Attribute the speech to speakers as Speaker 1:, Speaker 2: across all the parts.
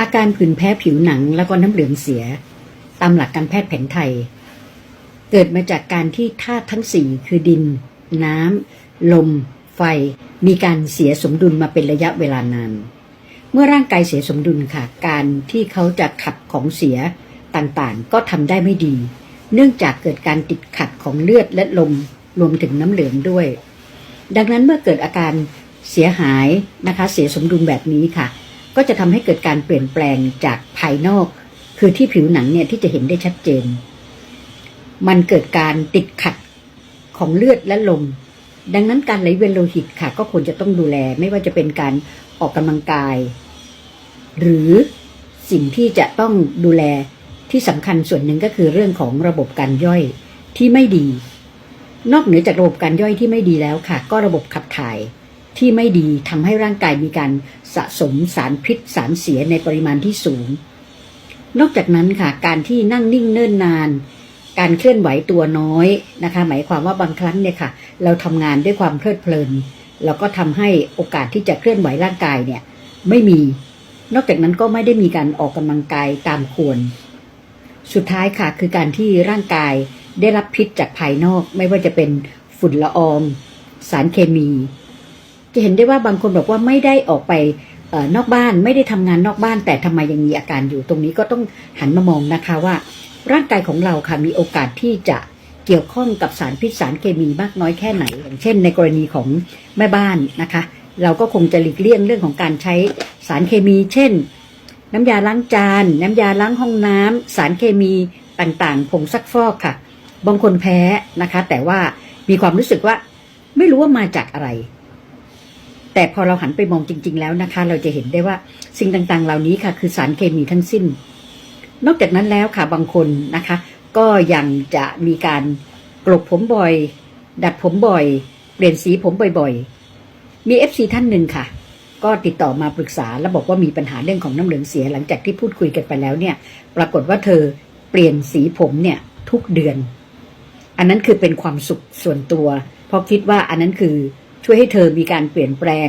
Speaker 1: อาการผื่นแพ้ผิวหนังแล้วก็น้ำเหลืองเสีย ตามหลักการแพทย์แผนไทย เกิดมาจากการที่ธาตุทั้งสี่คือดิน น้ำ ลม ไฟ มีการเสียสมดุลมาเป็นระยะเวลานาน เมื่อร่างกายเสียสมดุลค่ะ การที่เขาจะขับของเสียต่างๆ ก็ทำได้ไม่ดี เนื่องจากเกิดการติดขัดของเลือดและลมรวมถึงน้ำเหลืองด้วย ดังนั้นเมื่อเกิดอาการเสียหายนะคะ เสียสมดุลแบบนี้ค่ะ ก็จะทำให้เกิดการเปลี่ยนแปลงจากภายนอก คือที่ผิวหนังเนี่ยที่จะเห็นได้ชัดเจน มันเกิดการติดขัดของเลือดและลม ดังนั้นการไหลเวียนโลหิตค่ะ ก็ควรจะต้องดูแล ไม่ว่าจะเป็นการออกกำลังกาย หรือสิ่งที่จะต้องดูแลที่สำคัญส่วนหนึ่งก็คือเรื่องของระบบการย่อยที่ไม่ดี นอกเหนือจากระบบการย่อยที่ไม่ดีแล้วค่ะ ก็ระบบขับถ่าย ที่ไม่ดีทำให้ร่างกายมีการสะสมสารพิษสารเสียในปริมาณที่สูง นอกจากนั้นค่ะการที่นั่งนิ่งเนิ่นนาน การเคลื่อนไหวตัวน้อยนะคะ หมายความว่าบางครั้งเนี่ยค่ะ เราทำงานด้วยความเพลิดเพลินแล้วก็ทำให้โอกาสที่จะเคลื่อนไหวร่างกายเนี่ยไม่มี นอกจากนั้นก็ไม่ได้มีการออกกำลังกายตามควร สุดท้ายค่ะคือการที่ร่างกายได้รับพิษจากภายนอก ไม่ว่าจะเป็นฝุ่นละออง สารเคมี จะเห็นได้ว่าบางคนบอกว่าไม่ได้ออกไปออนอกบ้านไม่ได้ทำงานนอกบ้าน แต่ทำไมยังมีอาการอยู่ตรงนี้ก็ต้องหันมามองนะคะว่า ร่างกายของเราค่ะมีโอกาสที่จะเกี่ยวข้องกับสารพิษสารเคมีมากน้อยแค่ไหน อย่างเช่น ในกรณีของแม่บ้านนะคะ เราก็คงจะหลีกเลี่ยงเรื่องของการใช้สารเคมี เช่น น้ำยาล้างจาน น้ำยาล้างห้องน้ำสารเคมีต่างๆผงซักฟอกค่ะ บางคนแพ้นะคะ แต่ว่ามีความรู้สึกว่าไม่รู้ว่ามาจากอะไร แต่พอเราหันไปมองจริง ๆ แล้วนะคะ เราจะเห็นได้ว่าสิ่งต่างๆ เหล่านี้ค่ะ คือสารเคมีทั้งสิ้น นอกจากนั้นแล้วค่ะบางคนนะคะ ก็ยังจะมีการกลบผมบ่อย ดัดผมบ่อย เปลี่ยนสีผมบ่อยๆ มีเอฟซีท่านหนึ่งค่ะ ก็ติดต่อมาปรึกษา แล้วบอกว่ามีปัญหาเรื่องของน้ำเหลืองเสียหลังจากที่พูดคุยกันไปแล้วเนี่ย ปรากฏว่าเธอเปลี่ยนสีผมเนี่ยทุกเดือน อันนั้นคือเป็นความสุขส่วนตัว เพราะคิดว่าอันนั้นคือ ช่วยให้เธอมีการเปลี่ยนแปลง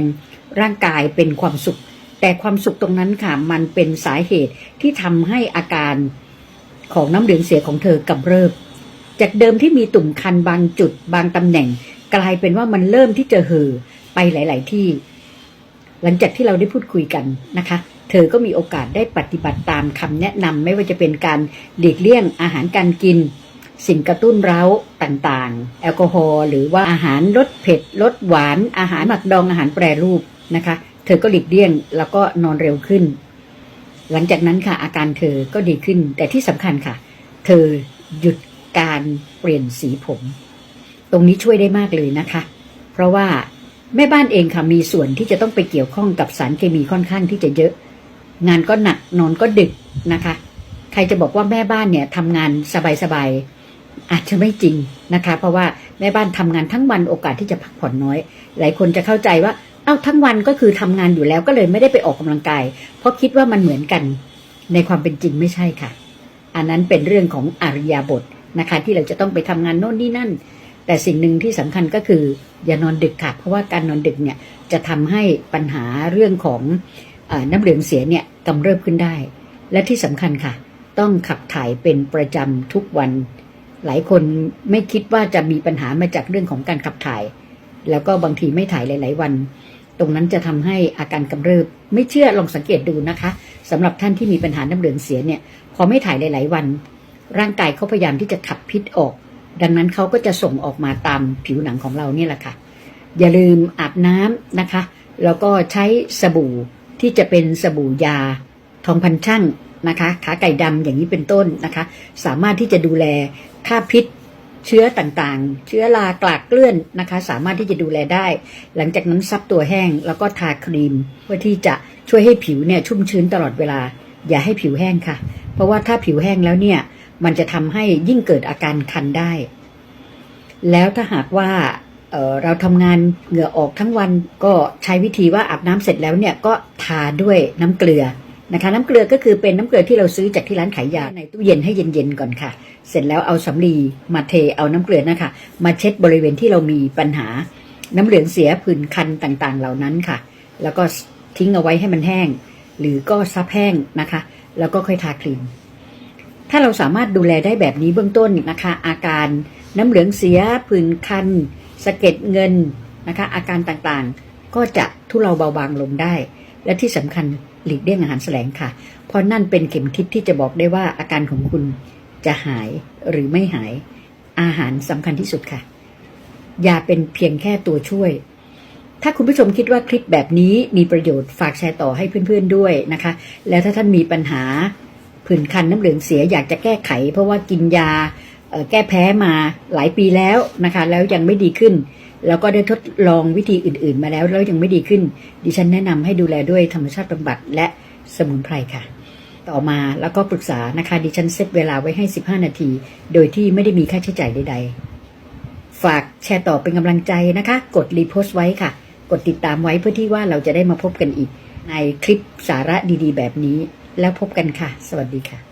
Speaker 1: ร่างกายเป็นความสุข แต่ความสุขตรงนั้นค่ะมันเป็นสาเหตุที่ทำให้อาการของน้ำเหลืองเสียของเธอกำเริบ จากเดิมที่มีตุ่มคันบางจุดบางตำแหน่ง กลายเป็นว่ามันเริ่มที่จะเห่อไปหลาย ๆ ที่ หลังจากที่เราได้พูดคุยกันนะคะ เธอก็มีโอกาสได้ปฏิบัติตามคำแนะนำไม่ว่าจะเป็นการหลีกเลี่ยงอาหารการกิน สิ่งกระตุ้นเร้าต่างๆ แอลกอฮอล์หรือว่าอาหารรสเผ็ดรสหวาน อาหารหมักดองอาหารแปรรูปนะคะ เธอก็หลีกเลี่ยงแล้วก็นอนเร็วขึ้น หลังจากนั้นค่ะ อาการเธอก็ดีขึ้น แต่ที่สำคัญค่ะ เธอหยุดการเปลี่ยนสีผม ตรงนี้ช่วยได้มากเลยนะคะ เพราะว่าแม่บ้านเองค่ะมีส่วนที่จะต้องไปเกี่ยวข้องกับสารเคมีค่อนข้างที่จะเยอะ งานก็หนักนอนก็ดึกนะคะ ใครจะบอกว่าแม่บ้านเนี่ยทำงานสบายๆ อาจจะไม่จริงนะคะ เพราะว่าแม่บ้านทำงานทั้งวันโอกาสที่จะพักผ่อนน้อย หลายคนจะเข้าใจว่าเอ้าทั้งวันก็คือทำงานอยู่แล้วก็เลยไม่ได้ไปออกกำลังกาย เพราะคิดว่ามันเหมือนกันในความเป็นจริงไม่ใช่ค่ะ อันนั้นเป็นเรื่องของอริยาบทนะคะ ที่เราจะต้องไปทำงานโน่นนี่นั่น แต่สิ่งหนึ่งที่สำคัญก็คือ อย่านอนดึกค่ะ เพราะว่าการนอนดึกเนี่ยจะทำให้ปัญหาเรื่องของอน้ำเหลืองเสียเนี่ยกำเริบขึ้นได้ และที่สำคัญค่ะ ต้องขับถ่ายเป็นประจำทุกวัน หลายคนไม่คิดว่าจะมีปัญหามาจากเรื่องของการขับถ่าย แล้วก็บางทีไม่ถ่ายหลาย ๆ วัน ตรงนั้นจะทำให้อาการกำเริบ ไม่เชื่อลองสังเกตดูนะคะสำหรับท่านที่มีปัญหาน้ำเหลืองเสียเนี่ย พอไม่ถ่ายหลาย ๆ วัน ร่างกายเขาพยายามที่จะขับพิษออก ดังนั้นเขาก็จะส่งออกมาตามผิวหนังของเราเนี่ยแหละค่ะ อย่าลืมอาบน้ำนะคะ แล้วก็ใช้สบู่ที่จะเป็นสบู่ยา ทองพันช่าง นะคะ ขาไก่ดำอย่างนี้เป็นต้นนะคะ สามารถที่จะดูแลค่าพิษเชื้อต่างๆ เชื้อรากลากเกลื่อนนะคะ สามารถที่จะดูแลได้ หลังจากนั้นซับตัวแห้งแล้วก็ทาครีม เพื่อที่จะช่วยให้ผิวเนี่ยชุ่มชื้นตลอดเวลา อย่าให้ผิวแห้งค่ะ เพราะว่าถ้าผิวแห้งแล้วเนี่ยมันจะทำให้ยิ่งเกิดอาการคันได้ แล้วถ้าหากว่าเเราทำงานเหงื่อออกทั้งวันก็ใช้วิธีว่าอาบน้ำเสร็จแล้วเนี่ยก็ทาด้วยน้ำเกลือ นะคะน้ำเกลือก็คือเป็นน้ำเกลือที่เราซื้อจากที่ร้านขายยาในตู้เย็นให้เย็นๆก่อนค่ะ เสร็จแล้วเอาสำลีมาเทเอาน้ำเกลือนะคะมาเช็ดบริเวณที่เรามีปัญหา น้ำเหลืองเสียผื่นคันต่างๆ เหล่านั้นค่ะ แล้วก็ทิ้งเอาไว้ให้มันแห้ง หรือก็ซับแห้งนะคะ แล้วก็ค่อยทาครีมถ้าเราสามารถดูแลได้แบบนี้เบื้องต้นนะคะ อาการน้ำเหลืองเสียผื่นคันสะเก็ดเงินนะคะ อาการต่างๆ ก็จะทุเลาเบาบางลงได้ และที่สำคัญ หลีกเลี่ยงอาหารแสลงค่ะ เพราะนั่นเป็นเข็มทิศที่จะบอกได้ว่าอาการของคุณจะหายหรือไม่หาย อาหารสำคัญที่สุดค่ะ อย่าเป็นเพียงแค่ตัวช่วย ถ้าคุณผู้ชมคิดว่าคลิปแบบนี้มีประโยชน์ฝากแชร์ต่อให้เพื่อนๆด้วยนะคะ แล้วถ้าท่านมีปัญหาผื่นคันน้ำเหลืองเสียอยากจะแก้ไข เพราะว่ากินยาแก้แพ้มาหลายปีแล้วนะคะ แล้วยังไม่ดีขึ้น แล้วก็ได้ทดลองวิธีอื่น ๆ มาแล้วแล้วยังไม่ดีขึ้น ดิฉันแนะนำให้ดูแลด้วยธรรมชาติบำบัดและสมุนไพรค่ะ ต่อมาแล้วก็ปรึกษานะคะ ดิฉันเซตเวลาไว้ให้ 15 นาที โดยที่ไม่ได้มีค่าใช้จ่ายใด ๆ ฝากแชร์ต่อเป็นกำลังใจนะคะ กดรีโพสต์ไว้ค่ะ กดติดตามไว้เพื่อที่ว่าเราจะได้มาพบกันอีก ในคลิปสาระดี ๆ แบบนี้ แล้วพบกันค่ะ สวัสดีค่ะ